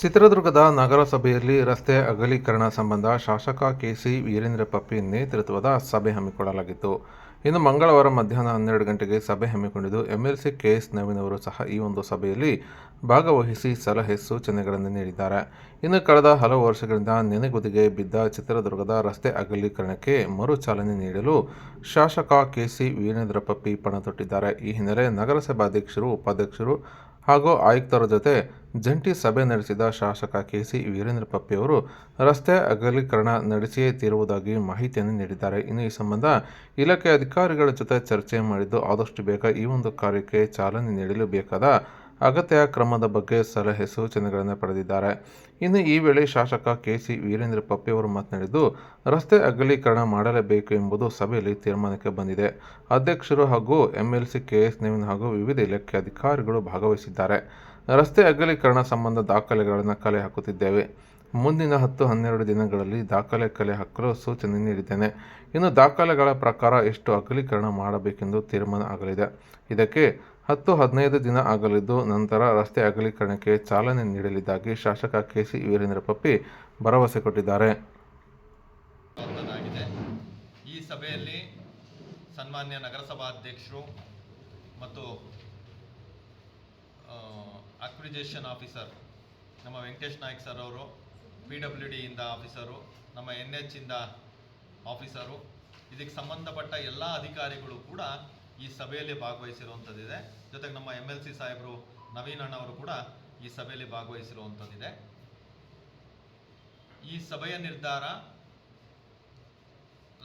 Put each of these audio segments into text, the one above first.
ಚಿತ್ರದುರ್ಗದ ನಗರಸಭೆಯಲ್ಲಿ ರಸ್ತೆ ಅಗಲೀಕರಣ ಸಂಬಂಧ ಶಾಸಕ ಕೆಸಿ ವೀರೇಂದ್ರ ಪಪ್ಪಿ ನೇತೃತ್ವದ ಸಭೆ ಹಮ್ಮಿಕೊಳ್ಳಲಾಗಿತ್ತು. ಇನ್ನು ಮಂಗಳವಾರ ಮಧ್ಯಾಹ್ನ ಹನ್ನೆರಡು ಗಂಟೆಗೆ ಸಭೆ ಹಮ್ಮಿಕೊಂಡಿದ್ದು ಎಂಎಲ್ಸಿ ಕೆಎಸ್ ನವೀನ್ ಅವರು ಸಹ ಈ ಒಂದು ಸಭೆಯಲ್ಲಿ ಭಾಗವಹಿಸಿ ಸಲಹೆ ಸೂಚನೆಗಳನ್ನು ನೀಡಿದ್ದಾರೆ. ಇನ್ನು ಕಳೆದ ಹಲವು ವರ್ಷಗಳಿಂದ ನೆನೆಗುದಿಗೆ ಬಿದ್ದ ಚಿತ್ರದುರ್ಗದ ರಸ್ತೆ ಅಗಲೀಕರಣಕ್ಕೆ ಮರು ಚಾಲನೆ ನೀಡಲು ಶಾಸಕ ಕೆಸಿ ವೀರೇಂದ್ರ ಪಪ್ಪಿ ಪಣ ತೊಟ್ಟಿದ್ದಾರೆ ಈ ಹಿನ್ನೆಲೆ ನಗರಸಭಾಧ್ಯಕ್ಷರು, ಉಪಾಧ್ಯಕ್ಷರು ಹಾಗೂ ಆಯುಕ್ತರ ಜೊತೆ ಜಂಟಿ ಸಭೆ ನಡೆಸಿದ ಶಾಸಕ ಕೆಸಿ ವೀರೇಂದ್ರ ಪಪ್ಪಿಯವರು ರಸ್ತೆ ಅಗಲೀಕರಣ ನಡೆಸಿಯೇ ತೀರುವುದಾಗಿ ಮಾಹಿತಿಯನ್ನು ನೀಡಿದ್ದಾರೆ. ಇನ್ನು ಈ ಸಂಬಂಧ ಇಲಾಖೆ ಅಧಿಕಾರಿಗಳ ಜೊತೆ ಚರ್ಚೆ ಮಾಡಿದ್ದು ಆದಷ್ಟು ಬೇಗ ಈ ಒಂದು ಕಾರ್ಯಕ್ಕೆ ಚಾಲನೆ ನೀಡಲು ಬೇಕಾದ ಅಗತ್ಯ ಕ್ರಮದ ಬಗ್ಗೆ ಸಲಹೆ ಸೂಚನೆಗಳನ್ನು ಪಡೆದಿದ್ದಾರೆ. ಇನ್ನು ಈ ವೇಳೆ ಶಾಸಕ ಕೆ ಸಿ ವೀರೇಂದ್ರ ಪಪ್ಪಿ ಅವರು ಮಾತನಾಡಿದ್ದು, ರಸ್ತೆ ಅಗಲೀಕರಣ ಮಾಡಲೇಬೇಕು ಎಂಬುದು ಸಭೆಯಲ್ಲಿ ತೀರ್ಮಾನಕ್ಕೆ ಬಂದಿದೆ. ಅಧ್ಯಕ್ಷರು ಹಾಗೂ ಎಂಎಲ್ಸಿ ಕೆಎಸ್ ನವೀನ್ ಹಾಗೂ ವಿವಿಧ ಇಲಾಖೆ ಅಧಿಕಾರಿಗಳು ಭಾಗವಹಿಸಿದ್ದಾರೆ. ರಸ್ತೆ ಅಗಲೀಕರಣ ಸಂಬಂಧ ದಾಖಲೆಗಳನ್ನು ಕಲೆ ಹಾಕುತ್ತಿದ್ದೇವೆ. ಮುಂದಿನ ಹತ್ತು ಹನ್ನೆರಡು ದಿನಗಳಲ್ಲಿ ದಾಖಲೆ ಕಲೆ ಹಾಕಲು ಸೂಚನೆ ನೀಡಿದ್ದೇನೆ. ಇನ್ನು ದಾಖಲೆಗಳ ಪ್ರಕಾರ ಎಷ್ಟು ಅಗಲೀಕರಣ ಮಾಡಬೇಕೆಂದು ತೀರ್ಮಾನ ಆಗಲಿದೆ. ಇದಕ್ಕೆ ಹತ್ತು ಹದಿನೈದು ದಿನ ಆಗಲಿದ್ದು ನಂತರ ರಸ್ತೆ ಅಗಲೀಕರಣಕ್ಕೆ ಚಾಲನೆ ನೀಡಲಿದ್ದಾಗಿ ಶಾಸಕ ಕೆಸಿ ವೀರೇಂದ್ರ ಪಪ್ಪಿ ಭರವಸೆ ಕೊಟ್ಟಿದ್ದಾರೆ. ಈ ಸಭೆಯಲ್ಲಿ ಸನ್ಮಾನ್ಯ ನಗರಸಭಾಧ್ಯಕ್ಷರು ಮತ್ತು ಅಕ್ವಿಜೇಷನ್ ಆಫೀಸರ್ ನಮ್ಮ ವೆಂಕಟೇಶ್ ನಾಯ್ಕ್ ಸರ್ ಅವರು, ಪಿ ಡಬ್ಲ್ಯೂ ಡಿಯಿಂದ ಆಫೀಸರು, ನಮ್ಮ ಎನ್ ಎಚ್ ಇಂದ ಆಫೀಸರು, ಇದಕ್ಕೆ ಸಂಬಂಧಪಟ್ಟ ಎಲ್ಲ ಅಧಿಕಾರಿಗಳು ಕೂಡ ಈ ಸಭೆಯಲ್ಲಿ ಭಾಗವಹಿಸಿರುವಂಥದ್ದಿದೆ. ಜೊತೆಗೆ ನಮ್ಮ ಎಂ ಎಲ್ ಸಿ ಸಾಹೇಬರು ನವೀನ್ ಅಣ್ಣವರು ಕೂಡ ಈ ಸಭೆಯಲ್ಲಿ ಭಾಗವಹಿಸಿರುವಂಥದ್ದಿದೆ. ಈ ಸಭೆಯ ನಿರ್ಧಾರ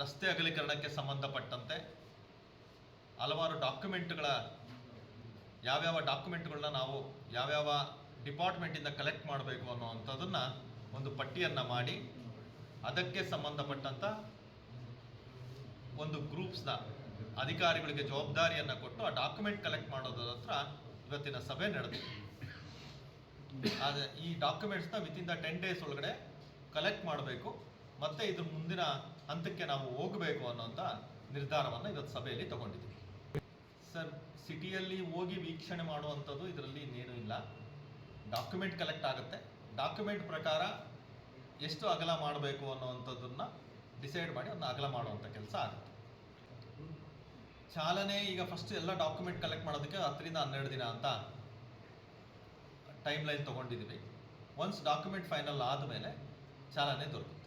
ರಸ್ತೆ ಅಗಲೀಕರಣಕ್ಕೆ ಸಂಬಂಧಪಟ್ಟಂತೆ ಹಲವಾರು ಡಾಕ್ಯುಮೆಂಟ್ಗಳ, ಯಾವ್ಯಾವ ಡಾಕ್ಯುಮೆಂಟ್ಗಳನ್ನ ನಾವು ಯಾವ್ಯಾವ ಡಿಪಾರ್ಟ್ಮೆಂಟಿಂದ ಕಲೆಕ್ಟ್ ಮಾಡಬೇಕು ಅನ್ನೋವಂಥದ್ದನ್ನು ಒಂದು ಪಟ್ಟಿಯನ್ನು ಮಾಡಿ, ಅದಕ್ಕೆ ಸಂಬಂಧಪಟ್ಟಂತ ಒಂದು ಗ್ರೂಪ್ಸ್ನ ಅಧಿಕಾರಿಗಳಿಗೆ ಜವಾಬ್ದಾರಿಯನ್ನು ಕೊಟ್ಟು ಆ ಡಾಕ್ಯುಮೆಂಟ್ ಕಲೆಕ್ಟ್ ಮಾಡೋದ್ರ ಹತ್ರ ಇವತ್ತಿನ ಸಭೆ ನಡೆದಿದೆ. ಆದರೆ ಈ ಡಾಕ್ಯುಮೆಂಟ್ಸ್ನ ವಿತಿನ್ ದ ಟೆನ್ ಡೇಸ್ ಒಳಗಡೆ ಕಲೆಕ್ಟ್ ಮಾಡಬೇಕು, ಮತ್ತೆ ಇದ್ರ ಮುಂದಿನ ಹಂತಕ್ಕೆ ನಾವು ಹೋಗಬೇಕು ಅನ್ನೋಂಥ ನಿರ್ಧಾರವನ್ನು ಇವತ್ತು ಸಭೆಯಲ್ಲಿ ತಗೊಂಡಿದ್ದೀವಿ. ಸರ್, ಸಿಟಿಯಲ್ಲಿ ಹೋಗಿ ವೀಕ್ಷಣೆ ಮಾಡುವಂಥದ್ದು ಇದರಲ್ಲಿ ಇನ್ನೇನು ಇಲ್ಲ. ಡಾಕ್ಯುಮೆಂಟ್ ಕಲೆಕ್ಟ್ ಆಗುತ್ತೆ. ಡಾಕ್ಯುಮೆಂಟ್ ಪ್ರಕಾರ ಎಷ್ಟು ಅಗಲ ಮಾಡಬೇಕು ಅನ್ನೋವಂಥದ್ದನ್ನು ಡಿಸೈಡ್ ಮಾಡಿ ಅದನ್ನ ಅಗಲ ಮಾಡುವಂಥ ಕೆಲಸ ಆಗುತ್ತೆ. ಚಾಲನೆ ಈಗ ಫಸ್ಟ್ ಎಲ್ಲ ಡಾಕ್ಯುಮೆಂಟ್ ಕಲೆಕ್ಟ್ ಮಾಡೋದಕ್ಕೆ ಹತ್ತರಿಂದ ಹನ್ನೆರಡು ದಿನ ಅಂತ ಟೈಮ್ ಲೈನ್ ತಗೊಂಡಿದ್ದೀವಿ. ಒನ್ಸ್ ಡಾಕ್ಯುಮೆಂಟ್ ಫೈನಲ್ ಆದಮೇಲೆ ಚಾಲನೆ ದೊರಕುತ್ತೆ.